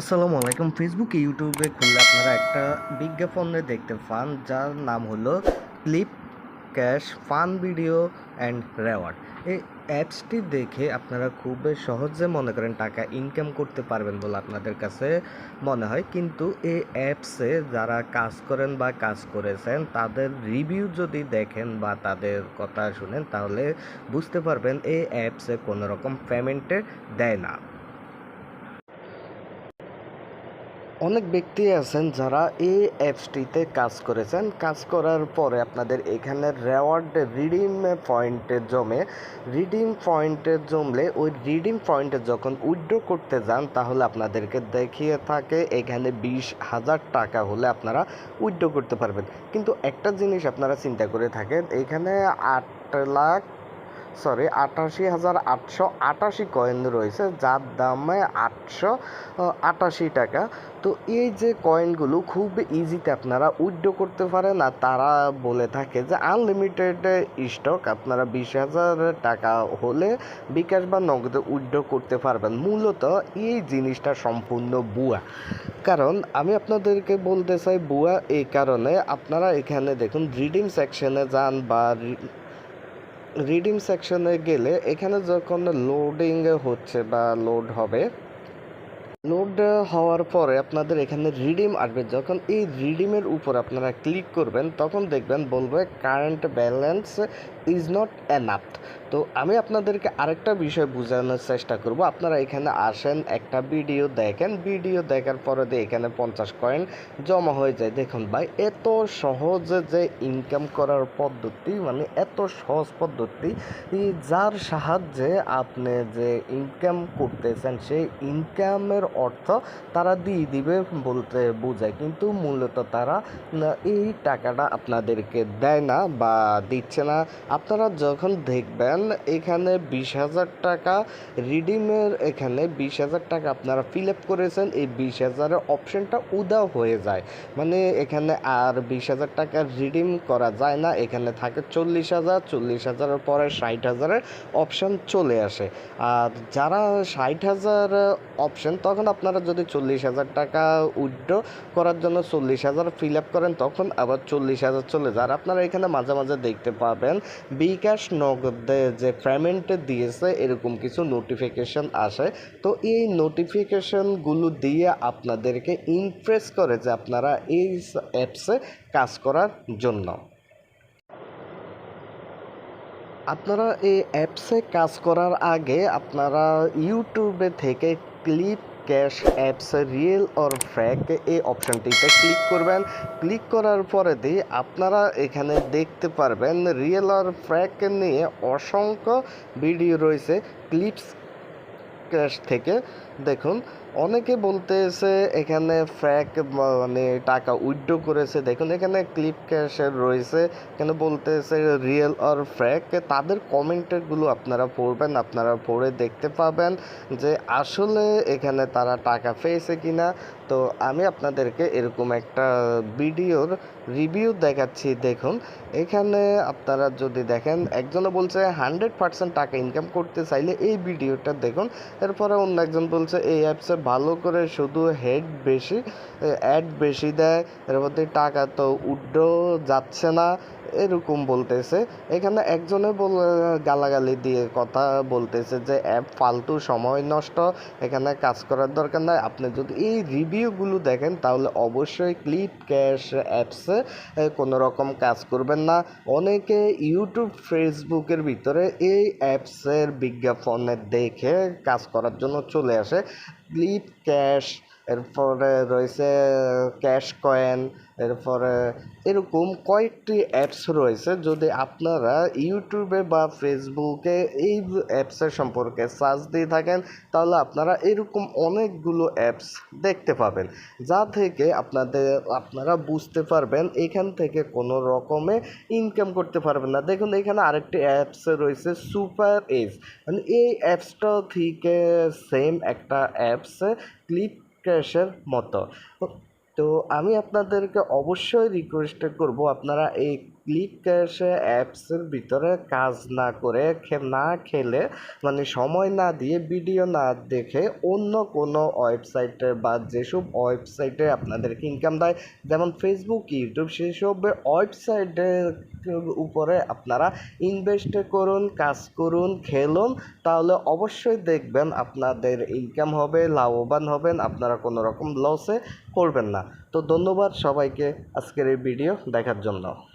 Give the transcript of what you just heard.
আসসালামু আলাইকুম। ফেসবুকে ইউটিউবে খুললে আপনারা একটা বিজ্ঞাপনে দেখতে পান, যার নাম হলো clip cash fun video and reward এই অ্যাপসটি দেখে আপনারা খুব সহজে মনে করেন টাকা ইনকাম করতে পারবেন বলে আপনাদের কাছে মনে হয়। কিন্তু এই অ্যাপসে যারা কাজ করেন বা কাজ করেছেন, তাদের রিভিউ যদি দেখেন বা তাদের কথা শুনেন, তাহলে বুঝতে পারবেন এই অ্যাপসে কোনো রকম পেমেন্টে দেয় না। অনেক ব্যক্তি আছেন যারা এই অ্যাপসটিতে কাজ করেছেন। কাজ করার পরে আপনাদের এখানে রেওয়ার্ড রিডিম পয়েন্টে জমে রিডিম পয়েন্টে জমলে ওই রিডিম পয়েন্টে যখন উইড্রো করতে যান, তাহলে আপনাদেরকে দেখিয়ে থাকে এখানে বিশ হাজার টাকা হলে আপনারা উইড্রো করতে পারবেন। কিন্তু একটা জিনিস আপনারা চিন্তা করে থাকেন, এখানে আট লাখ সরি, আটাশি হাজার আটশো আটাশি কয়েন রয়েছে, যার দামে আটশো আটাশি টাকা। তো এই যে কয়েনগুলো খুব ইজিতে আপনারা উইড্রো করতে পারেন, আর তারা বলে থাকে যে আনলিমিটেড স্টক আপনারা বিশ হাজার টাকা হলে বিকাশ বা নগদে উইড্রো করতে পারবেন। মূলত এই জিনিসটা সম্পূর্ণ বুয়া কারণ আমি আপনাদেরকে বলতে চাই বুয়া এই কারণে আপনারা এখানে দেখুন রিডিং সেকশনে যান বা রিডিং সেকশনে গেলে এখানে যখন লোডিং হচ্ছে বা লোড হবে লোড হওয়ার পরে আপনাদের এখানে রিডিম আসবে। যখন এই রিডিমের উপর আপনারা ক্লিক করবেন, তখন দেখবেন বলবে current balance is not enough তো আমি আপনাদেরকে আরেকটা বিষয় বোঝানোর চেষ্টা করব। আপনারা এখানে আসেন, একটা ভিডিও দেখেন। ভিডিও দেখার পরে এখানে পঞ্চাশ কয়েন জমা হয়ে যায়। দেখুন ভাই, এত সহজে যে ইনকাম করার পদ্ধতি মানে এত সহজ পদ্ধতি যার সাহায্যে আপনি যে ইনকাম করতেছেন, সেই ইনকামের অর্থ তারা দিয়ে দিবে বলতে বোঝায়। কিন্তু মূলত তারা এই টাকাটা আপনাদেরকে দেয় না বা দিচ্ছে না। আপনারা যখন দেখবেন এখানে বিশ হাজার টাকা রিডিমের এখানে বিশ হাজার টাকা আপনারা ফিল আপ করেছেন, এই বিশ হাজারের অপশনটা উদাও হয়ে যায়। মানে এখানে আর বিশ হাজার টাকা রিডিম করা যায় না, এখানে থাকে চল্লিশ হাজার, চল্লিশ হাজারের পরে ষাট হাজারের অপশন চলে আসে। আর যারা ষাট হাজার অপশন তখন আপনারা যদি চল্লিশ হাজার টাকা উইথড্র করার জন্য চল্লিশ হাজার ফিল আপ করেন, তখন আবার চল্লিশ হাজার চলে যায়। আর আপনারা এখানে মাঝে মাঝে দেখতে পাবেন বিকাশ নগদে যে পেমেন্ট দিয়েছে, এরকম কিছু নোটিফিকেশন আসে। তো এই নোটিফিকেশানগুলো দিয়ে আপনাদেরকে ইমপ্রেস করে যে আপনারা এই অ্যাপসে কাজ করার জন্য। আপনারা এই অ্যাপসে কাজ করার আগে আপনারা ইউটিউবে থেকে clip cash apps, real or fake, এই অপশানটিতে ক্লিক করবেন। ক্লিক করার পরে দিয়ে আপনারা এখানে দেখতে পারবেন রিয়েল অর ফ্যাক নিয়ে অসংখ্য ভিডিও রয়েছে। ক্লিপস ক্যাশ থেকে দেখুন। অনেকে বলতেছে এখানে ফ্র্যাক মানে টাকা উইথড্র করেছে। দেখুন, এখানে ক্লিপ ক্যাশের রয়েছে। এখানে বলতেছে রিয়েল আর ফ্র্যাক তাদের কমেন্টগুলো আপনারা পড়বেন, আপনারা পড়ে দেখতে পাবেন যে আসলে এখানে তারা টাকা পেয়েছে কিনা। তো আমি আপনাদেরকে এরকম একটা ভিডিওর রিভিউ দেখাচ্ছি। দেখুন, এখানে আপনারা যদি দেখেন একজনে বলছে হান্ড্রেড পার্সেন্ট টাকা ইনকাম করতে চাইলে এই ভিডিওটা দেখুন। এরপরে অন্য একজন বলছে, এই অ্যাপসে ভালো করে শুধু হেড বেশি অ্যাড বেশি দেয়, এর মধ্যে টাকা তো উড্ডো যাচ্ছে না। এরকম বলতেছে। এখানে একজনে বল গালাগালি দিয়ে কথা বলতেছে যে, অ্যাপ ফালতু সময় নষ্ট, এখানে কাজ করার দরকার নাই। আপনি যদি এই রিভিউগুলো দেখেন, তাহলে অবশ্যই ক্লিপ ক্যাশ অ্যাপসে কোনো রকম কাজ করবেন না। অনেকে ইউটিউব ফেসবুকের ভিতরে এই অ্যাপসের বিজ্ঞাপনে দেখে কাজ করার জন্য চলে আসে। ক্লিপ ক্যাশ এরপরে রয়েছে ক্যাশ কয়েন, এরপরে এরকম কয়েকটি অ্যাপস রয়েছে যদি আপনারা ইউটিউবে বা ফেসবুকে এই অ্যাপসের সম্পর্কে সার্চ দিয়ে থাকেন, তাহলে আপনারা এরকম অনেকগুলো অ্যাপস দেখতে পাবেন। যা থেকে আপনাদের, আপনারা বুঝতে পারবেন এখান থেকে কোনো রকমে ইনকাম করতে পারবেন না। দেখুন, এখানে আরেকটি অ্যাপস রয়েছে সুপার এজ মানে এই অ্যাপসটা থেকে সেম একটা অ্যাপস ক্লিপ ক্যাশের মতো। তো আমি আপনাদেরকে অবশ্যই রিকোয়েস্ট করব আপনারা এই ক্লিক ক্যাশে অ্যাপসের ভিতরে কাজ না করে না খেলে মানে সময় না দিয়ে ভিডিও না দেখে অন্য কোনো ওয়েবসাইটে বা যেসব ওয়েবসাইটে আপনাদেরকে ইনকাম দেয়, যেমন ফেসবুক ইউটিউব সেসব ওয়েবসাইটের উপরে আপনারা ইনভেস্ট করুন, কাজ করুন, খেলুন, তাহলে অবশ্যই দেখবেন আপনাদের ইনকাম হবে, লাভবান হবেন, আপনারা কোনো রকম লসে পড়বেন না। তো ধন্যবাদ সবাইকে আজকের এই ভিডিও দেখার জন্য।